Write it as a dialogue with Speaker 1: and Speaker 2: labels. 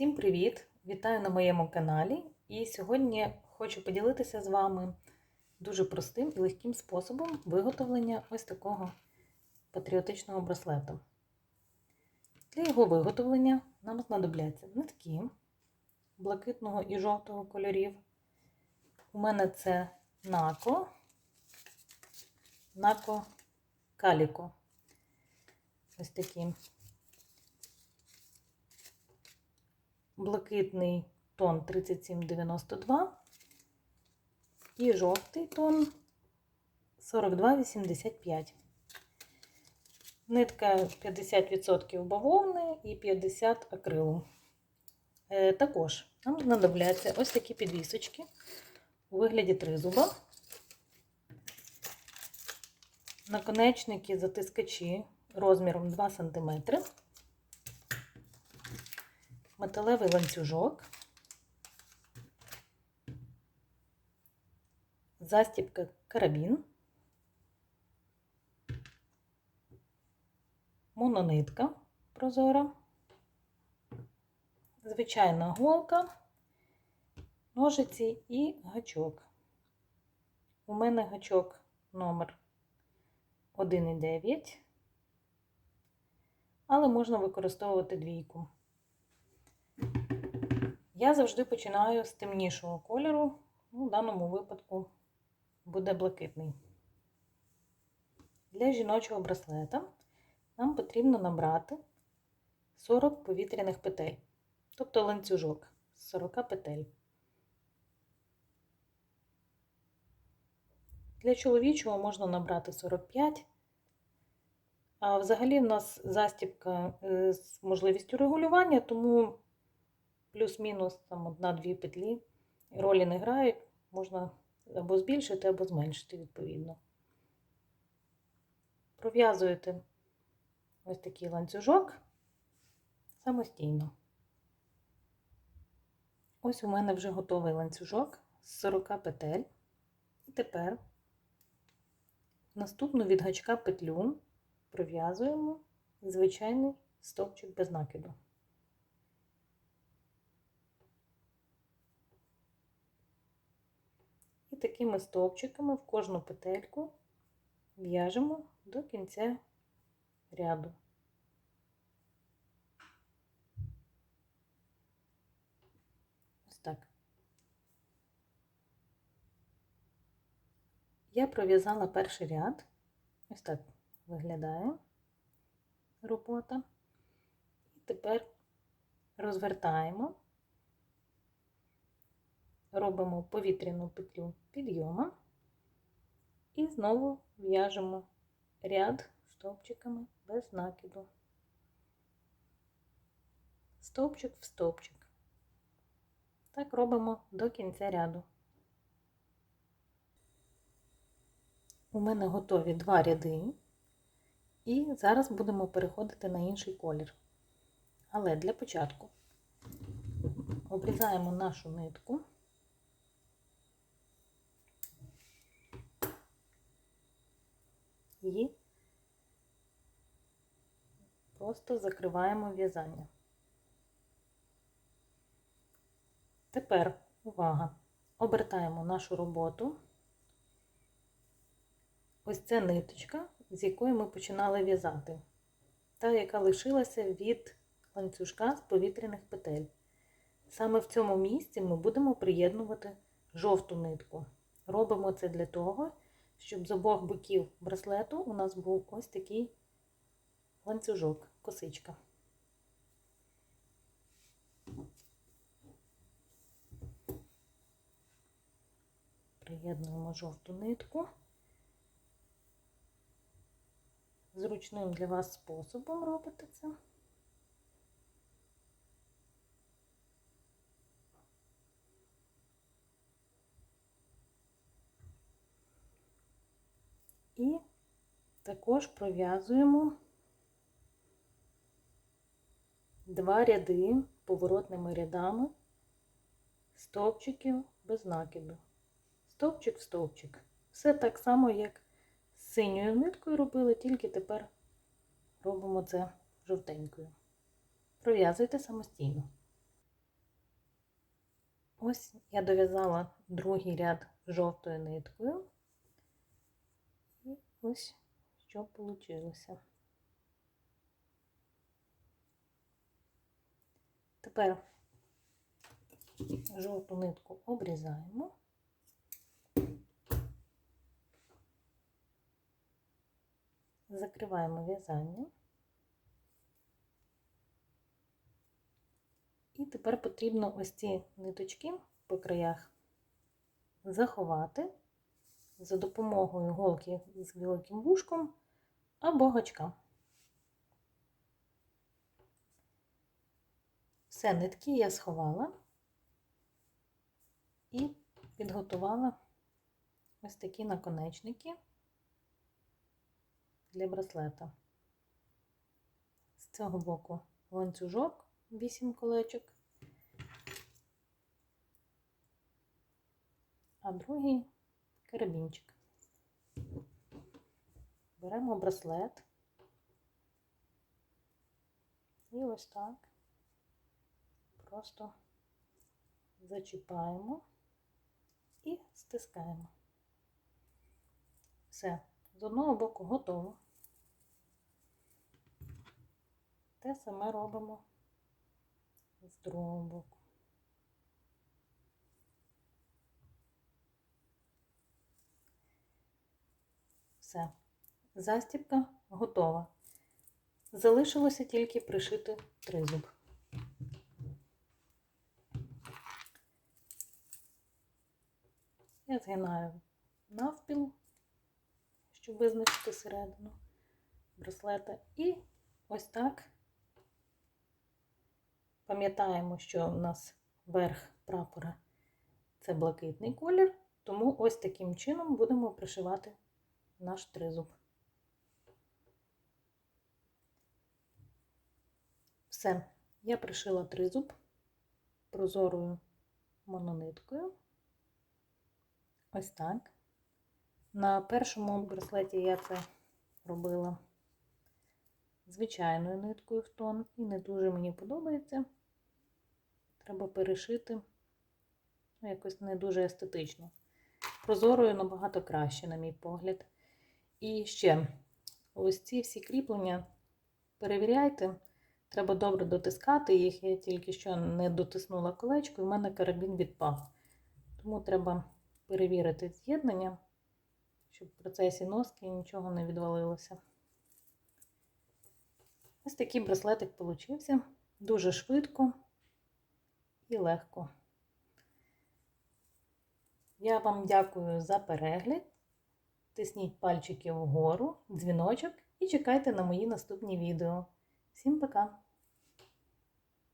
Speaker 1: Всім привіт! Вітаю на моєму каналі. І сьогодні хочу поділитися з вами дуже простим і легким способом виготовлення ось такого патріотичного браслету. Для його виготовлення нам знадобляться нитки блакитного і жовтого кольорів. У мене це нако, нако каліко. Ось такі. Блакитний тон 3792 і жовтий тон 4285. Нитка 50% бавовни і 50 акрилу. Е, також нам знадобляться ось такі підвісочки у вигляді тризуба, наконечники затискачі розміром 2 см металевий ланцюжок, застібка карабін, мононитка прозора, звичайна голка, ножиці і гачок. У мене гачок номер 1,9, але можна використовувати двійку. Я завжди починаю з темнішого кольору, ну, в даному випадку буде блакитний. Для жіночого браслета нам потрібно набрати 40 повітряних петель, тобто ланцюжок з 40 петель. Для чоловічого можна набрати 45, а взагалі в нас застібка е, з можливістю регулювання, тому плюс-мінус там одна-дві петлі. Ролі не грають, можна або збільшити, або зменшити, відповідно. Пров'язуєте ось такий ланцюжок самостійно. Ось у мене вже готовий ланцюжок з 40 петель. І тепер наступну від гачка петлю пров'язуємо звичайний стовпчик без накиду. Такими стовпчиками в кожну петельку в'яжемо до кінця ряду. Ось так. Я пров'язала перший ряд, ось так виглядає робота. І тепер розвертаємо робимо повітряну петлю підйому і знову в'яжемо ряд стовпчиками без накиду. Стовпчик в стовпчик. Так робимо до кінця ряду. У мене готові два ряди, і зараз будемо переходити на інший колір. Але для початку обрізаємо нашу нитку. І просто закриваємо в'язання. Тепер увага! Обертаємо нашу роботу. Ось це ниточка, з якої ми починали в'язати, та, яка лишилася від ланцюжка з повітряних петель. Саме в цьому місці ми будемо приєднувати жовту нитку. Робимо це для того, щоб з обох боків браслету у нас був ось такий ланцюжок, косичка. Приєднуємо жовту нитку. Зручним для вас способом робите це. І також пров'язуємо два ряди поворотними рядами стовпчиків без накиду. Стовпчик в стовпчик. Все так само, як з синьою ниткою робили, тільки тепер робимо це жовтенькою. Пров'язуйте самостійно. Ось я дов'язала другий ряд жовтою ниткою. Ось що вийшло. Тепер жовту нитку обрізаємо. Закриваємо в'язання. І тепер потрібно ось ці ниточки по краях заховати за допомогою голки з великим вушком або гачка. Все, нитки я сховала і підготувала ось такі наконечники для браслета. З цього боку ланцюжок 8 колечок, а другий карабінчик. Беремо браслет і ось так просто зачіпаємо і стискаємо. Все, з одного боку готово. Те саме робимо з другого боку. Все, застібка готова. Залишилося тільки пришити тризуб. Я згинаю навпіл, щоб визначити середину браслета. І ось так пам'ятаємо, що у нас верх прапора це блакитний колір, тому ось таким чином будемо пришивати наш тризуб. Все, я пришила тризуб прозорою монониткою. Ось так. На першому браслеті я це робила звичайною ниткою в тон, і не дуже мені подобається. Треба перешити ну, якось не дуже естетично. Прозорою набагато краще, на мій погляд. І ще ось ці всі кріплення перевіряйте. Треба добре дотискати їх. Я тільки що не дотиснула колечко, і в мене карабін відпав. Тому треба перевірити з'єднання, щоб в процесі носки нічого не відвалилося. Ось такий браслетик получився. Дуже швидко і легко. Я вам дякую за перегляд. Тисніть пальчики вгору, дзвіночок і чекайте на мої наступні відео. Всім пока!